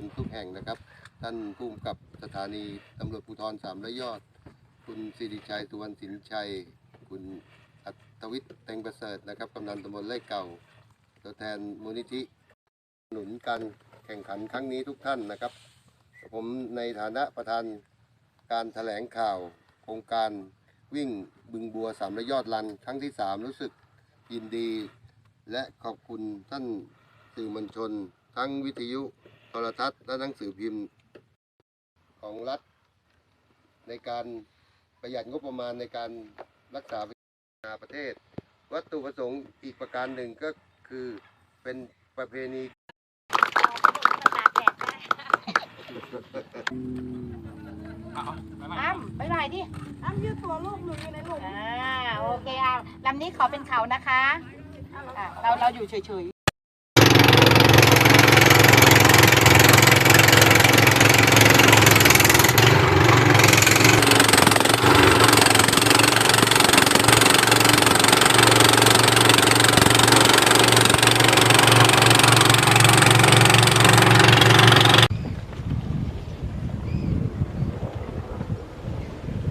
ลทุกแห่งนะครับ ท่านผู้กำกับสถานีตำรวจภูธรสามระยอด คุณสิริชัยสุวรรณสินชัย คุณอัตวิทย์เต็งประเสริฐนะครับกำนันตำบลไร่เก่า ตัวแทนมูลนิธิหนุนการแข่งขันครั้งนี้ทุกท่านนะครับ ผมในฐานะประธานการแถลงข่าวโครงการวิ่งบึงบัวสามระยอดรันครั้งที่สามรู้สึกยินดี และขอบคุณท่านสื่อมวลชน ทั้งวิทยุ รทัศน์และหนังสือพิมพ์ของรัฐ ในการประหยัดงบประมาณในการรักษาประเทศ วัตถุประสงค์อีกประการหนึ่งก็คือเป็นประเพณีอ้ำไปไหนดิอ้ำยืดตัวลูกหนูอยู่ในหลุมอ่าโอเคอะลำนี้ขอเป็นเขานะคะอะเราเราอยู่เฉยๆ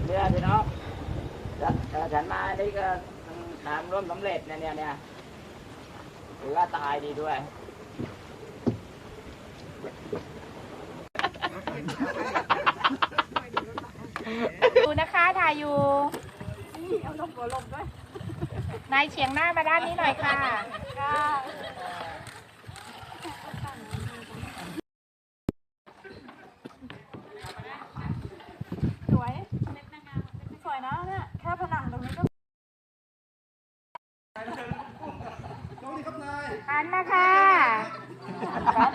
เรือพี่น้อง ฉันเอ่อฉันมานี่ก็ทางร่วมสำเร็จเนี่ยเนี่ยเนี่ยถือว่าตายดีด้วยดูนะคะถ่ายอยู่เอาลงหัวลงด้วยนายเฉียงหน้ามาด้านนี้หน่อยค่ะ สวย สวยนะเนี่ย แค่ผนังตรงนี้ก็ หันมาค่ะหันค่ะหัน